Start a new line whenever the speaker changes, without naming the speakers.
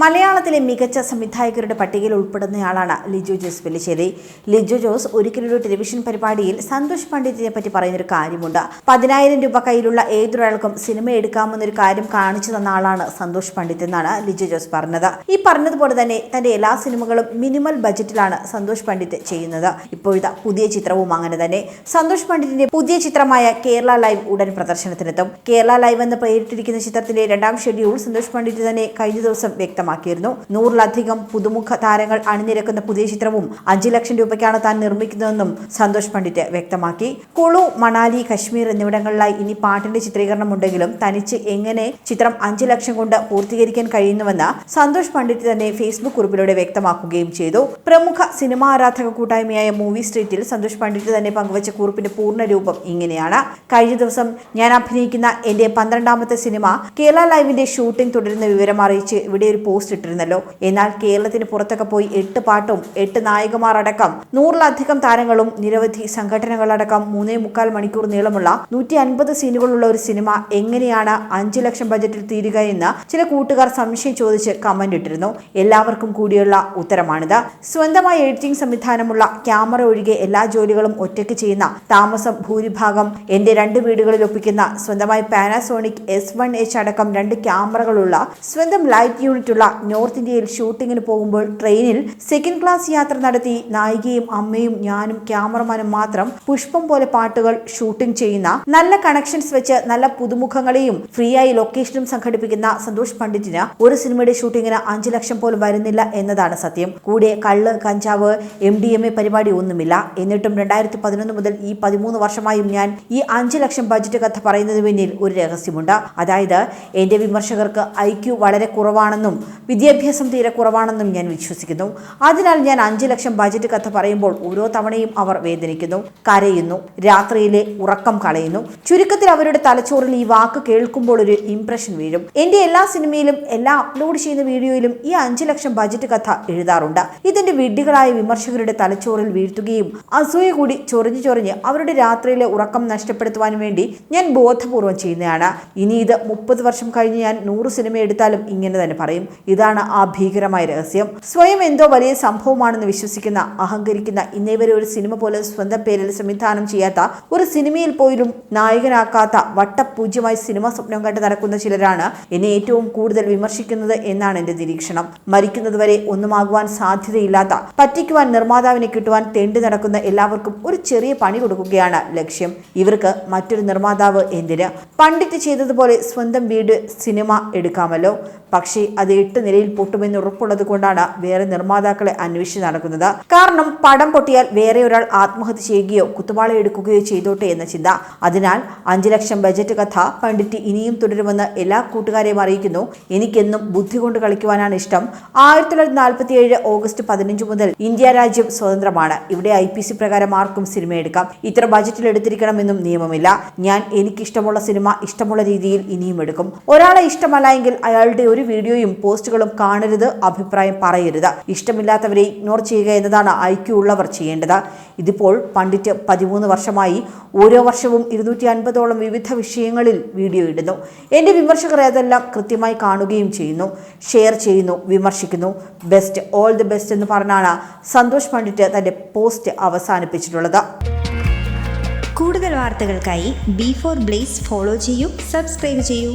മലയാളത്തിലെ മികച്ച സംവിധായകരുടെ പട്ടികയിൽ ഉൾപ്പെടുന്നയാളാണ് ലിജു ജോസ് പെല്ലിശ്ശേരി ലിജു ജോസ് ഒരിക്കലൊരു ടെലിവിഷൻ പരിപാടിയിൽ സന്തോഷ് പണ്ഡിറ്റിനെ പറ്റി പറയുന്നൊരു കാര്യമുണ്ട്. പതിനായിരം രൂപ കയ്യിലുള്ള ഏതൊരാൾക്കും സിനിമ എടുക്കാമെന്നൊരു കാര്യം കാണിച്ചു തന്ന ആളാണ് സന്തോഷ് പണ്ഡിറ്റ് എന്നാണ് ലിജു ജോസ് പറഞ്ഞത്. ഈ പറഞ്ഞതുപോലെ തന്നെ തന്റെ എല്ലാ സിനിമകളും മിനിമൽ ബജറ്റിലാണ് സന്തോഷ് പണ്ഡിറ്റ് ചെയ്യുന്നത്. ഇപ്പോഴത്തെ പുതിയ ചിത്രവും അങ്ങനെ തന്നെ. സന്തോഷ് പണ്ഡിറ്റിന്റെ പുതിയ ചിത്രമായ കേരള ലൈവ് ഉടൻ പ്രദർശനത്തിനെത്തും. കേരള ലൈവ് എന്ന് പേരിട്ടിരിക്കുന്ന ചിത്രത്തിന്റെ രണ്ടാം ഷെഡ്യൂൾ സന്തോഷ് പണ്ഡിറ്റ് തന്നെ കഴിഞ്ഞ ദിവസം വ്യക്തമാക്കിയിരുന്നു. നൂറിലധികം പുതുമുഖ താരങ്ങൾ അണിനിരക്കുന്ന പുതിയ ചിത്രവും അഞ്ചു ലക്ഷം രൂപയ്ക്കാണ് താൻ നിർമ്മിക്കുന്നതെന്നും സന്തോഷ് പണ്ഡിറ്റ് വ്യക്തമാക്കി. കുളു മണാലി കശ്മീർ എന്നിവിടങ്ങളിലായി ഇനി പാട്ടിന്റെ ചിത്രീകരണം ഉണ്ടെങ്കിലും തനിച്ച് എങ്ങനെ ചിത്രം അഞ്ചു ലക്ഷം കൊണ്ട് പൂർത്തീകരിക്കാൻ കഴിയുന്നുവെന്ന് സന്തോഷ് പണ്ഡിറ്റ് തന്നെ ഫേസ്ബുക്ക് കുറിപ്പിലൂടെ വ്യക്തമാക്കുകയും ചെയ്തു. പ്രമുഖ സിനിമാ ആരാധക കൂട്ടായ്മയായ മൂവി സ്ട്രീറ്റിൽ സന്തോഷ് പണ്ഡിറ്റ് തന്നെ പങ്കുവച്ച കുറിപ്പിന്റെ പൂർണ രൂപം ഇങ്ങനെയാണ്. കഴിഞ്ഞ ദിവസം ഞാൻ അഭിനയിക്കുന്ന എന്റെ പന്ത്രണ്ടാമത്തെ സിനിമ കേരള ലൈവിന്റെ ഷൂട്ടിംഗ് തുടരുന്ന വിവരം അറിയിച്ച് ഇവിടെ ഒരു പോസ്റ്റ് ഇട്ടിരുന്നല്ലോ. എന്നാൽ കേരളത്തിന് പുറത്തൊക്കെ പോയി എട്ട് പാട്ടും എട്ട് നായകമാർ അടക്കം നൂറിലധികം താരങ്ങളും നിരവധി സംഘടനകളടക്കം മൂന്നേ മുക്കാൽ മണിക്കൂർ നീളമുള്ള നൂറ്റി അൻപത് സീനുകളുള്ള ഒരു സിനിമ എങ്ങനെയാണ് അഞ്ചു ലക്ഷം ബജറ്റിൽ തീരുക എന്ന് ചില കൂട്ടുകാർ സംശയം ചോദിച്ച് കമന്റ് ഇട്ടിരുന്നു. എല്ലാവർക്കും കൂടിയുള്ള ഉത്തരമാണിത്. സ്വന്തമായി എഡിറ്റിംഗ് സംവിധാനമുള്ള ക്യാമറ ഒഴികെ എല്ലാ ജോലികളും ഒറ്റയ്ക്ക് ചെയ്യുന്ന താമസം ഭൂരിഭാഗം എന്റെ രണ്ട് വീടുകളിൽ ഒപ്പിക്കുന്ന സ്വന്തമായി പാനാസോണിക് എസ് വൺ എച്ച് അടക്കം രണ്ട് ക്യാമറകളുള്ള സ്വന്തം ലൈറ്റ് യൂണിറ്റുള്ള നോർത്ത് ഇന്ത്യയിൽ ഷൂട്ടിങ്ങിന് പോകുമ്പോൾ ട്രെയിനിൽ സെക്കൻഡ് ക്ലാസ് യാത്ര നടത്തി നായികയും അമ്മയും ഞാനും ക്യാമറമാനും മാത്രം പുഷ്പം പോലെ പാട്ടുകൾ ഷൂട്ടിംഗ് ചെയ്യുന്ന നല്ല കണക്ഷൻസ് വെച്ച് നല്ല പുതുമുഖങ്ങളെയും ഫ്രീ ആയി ലൊക്കേഷനും സംഘടിപ്പിക്കുന്ന സന്തോഷ് പണ്ഡിറ്റിന് ഒരു സിനിമയുടെ ഷൂട്ടിങ്ങിന് അഞ്ചു ലക്ഷം പോലും വരുന്നില്ല എന്നതാണ് സത്യം. കൂടെ കള്ള് കഞ്ചാവ് എം ഡി എം എ പരിപാടി ഒന്നുമില്ല. എന്നിട്ടും രണ്ടായിരത്തി പതിനൊന്ന് മുതൽ ഈ പതിമൂന്ന് വർഷമായും ഞാൻ ഈ അഞ്ചു ലക്ഷം ബജറ്റ് കഥ പറയുന്നതിന് പിന്നിൽ ഒരു രഹസ്യമുണ്ട്. അതായത് എന്റെ വിമർശകർക്ക് ഐക്യു വളരെ കുറവാണെന്നും വിദ്യാഭ്യാസം തീരെ കുറവാണെന്നും ഞാൻ വിശ്വസിക്കുന്നു. അതിനാൽ ഞാൻ അഞ്ചു ലക്ഷം ബജറ്റ് കഥ പറയുമ്പോൾ ഓരോ തവണയും അവർ വേദനിക്കുന്നു കരയുന്നു രാത്രിയിലെ ഉറക്കം കളയുന്നു. ചുരുക്കത്തിൽ അവരുടെ തലച്ചോറിൽ ഈ വാക്ക് കേൾക്കുമ്പോൾ ഒരു ഇംപ്രഷൻ വീഴും. എന്റെ എല്ലാ സിനിമയിലും എല്ലാ അപ്ലോഡ് ചെയ്യുന്ന വീഡിയോയിലും ഈ അഞ്ചു ലക്ഷം ബജറ്റ് കഥ എഴുതാറുണ്ട്. ഇതിന്റെ വിഡ്ഢികളായ വിമർശകരുടെ തലച്ചോറിൽ വീഴ്ത്തുകയും അസൂയ കൂടി ചൊറിഞ്ഞു ചൊറിഞ്ഞ് അവരുടെ രാത്രിയിലെ ഉറക്കം നഷ്ടപ്പെടുത്തുവാൻ വേണ്ടി ഞാൻ ബോധപൂർവം ചെയ്യുന്നതാണ്. ഇനി ഇത് മുപ്പത് വർഷം കഴിഞ്ഞ് ഞാൻ നൂറ് സിനിമ എടുത്താലും ഇങ്ങനെ തന്നെ പറയും. ഇതാണ് ആ ഭീകരമായ രഹസ്യം. സ്വയം എന്തോ വലിയ സംഭവമാണെന്ന് വിശ്വസിക്കുന്ന അഹങ്കരിക്കുന്ന ഇന്നേവരെ ഒരു സിനിമ പോലെ സ്വന്തം പേരിൽ സംവിധാനം ചെയ്യാത്ത ഒരു സിനിമയിൽ പോലും നായകനാക്കാത്ത വട്ടപൂജ്യമായി സിനിമ സ്വപ്നം കണ്ട് നടക്കുന്ന ചിലരാണ് എന്നെ ഏറ്റവും കൂടുതൽ വിമർശിക്കുന്നത് എന്നാണ് എന്റെ നിരീക്ഷണം. മരിക്കുന്നതുവരെ ഒന്നുമാകുവാൻ സാധ്യതയില്ലാത്ത പറ്റിക്കുവാൻ നിർമ്മാതാവിനെ കിട്ടുവാൻ തെണ്ടി നടക്കുന്ന എല്ലാവർക്കും ഒരു ചെറിയ പണി കൊടുക്കുകയാണ് ലക്ഷ്യം. ഇവർക്ക് മറ്റൊരു നിർമ്മാതാവ് എന്തിന്? പണ്ടിറ്റ് ചെയ്തതുപോലെ സ്വന്തം വീട് സിനിമ എടുക്കാമല്ലോ. പക്ഷേ അത് എട്ട് നിലയിൽ പൊട്ടുമെന്ന് ഉറപ്പുള്ളത് കൊണ്ടാണ് വേറെ നിർമ്മാതാക്കളെ അന്വേഷിച്ച് നടക്കുന്നത്. കാരണം പടം പൊട്ടിയാൽ വേറെ ഒരാൾ ആത്മഹത്യ ചെയ്യുകയോ കുത്തുപാള എടുക്കുകയോ ചെയ്തോട്ടെ എന്ന ചിന്ത. അതിനാൽ അഞ്ചു ലക്ഷം ബജറ്റ് കഥ പണ്ഡിറ്റ് ഇനിയും തുടരുമെന്ന് എല്ലാ കൂട്ടുകാരെയും അറിയിക്കുന്നു. എനിക്കെന്നും ബുദ്ധി കൊണ്ട് കളിക്കുവാനാണ് ഇഷ്ടം. ആയിരത്തി തൊള്ളായിരത്തി നാൽപ്പത്തി ഏഴ് ഓഗസ്റ്റ് പതിനഞ്ച് മുതൽ ഇന്ത്യ രാജ്യം സ്വതന്ത്രമാണ്. ഇവിടെ ഐ പി സി പ്രകാരം ആർക്കും സിനിമ എടുക്കാം. ഇത്ര ബജറ്റിൽ എടുത്തിരിക്കണമെന്നും നിയമമില്ല. ഞാൻ എനിക്കിഷ്ടമുള്ള സിനിമ ഇഷ്ടമുള്ള രീതിയിൽ ഇനിയും എടുക്കും. ഒരാളെ ഇഷ്ടമല്ല എങ്കിൽ അയാളുടെ ഒരു വീഡിയോയും പോസ്റ്റുകളും കാണരുത് അഭിപ്രായം പറയരുത്. ഇഷ്ടമില്ലാത്തവരെ ഇഗ്നോർ ചെയ്യുക എന്നതാണ് ഐക്യു ഉള്ളവർ ചെയ്യേണ്ടത്. ഇതിപ്പോൾ പണ്ഡിറ്റ് പതിമൂന്ന് വർഷമായി ഓരോ വർഷവും ഇരുന്നൂറ്റി അൻപതോളം വിവിധ വിഷയങ്ങളിൽ വീഡിയോ ഇടുന്നു. എന്റെ വിമർശകർ അതെല്ലാം കൃത്യമായി കാണുകയും ചെയ്യുന്നു. ഷെയർ ചെയ്യുന്നു വിമർശിക്കുന്നു. ബെസ്റ്റ് ഓൾ ദി ബെസ്റ്റ് എന്ന് പറഞ്ഞാണ് സന്തോഷ് പണ്ഡിറ്റ് തന്റെ പോസ്റ്റ് അവസാനിപ്പിച്ചിട്ടുള്ളത്.
കൂടുതൽ വാർത്തകൾക്കായി ബി ഫോർ ബ്ലേസ് ഫോളോ ചെയ്യൂ സബ്സ്ക്രൈബ് ചെയ്യൂ.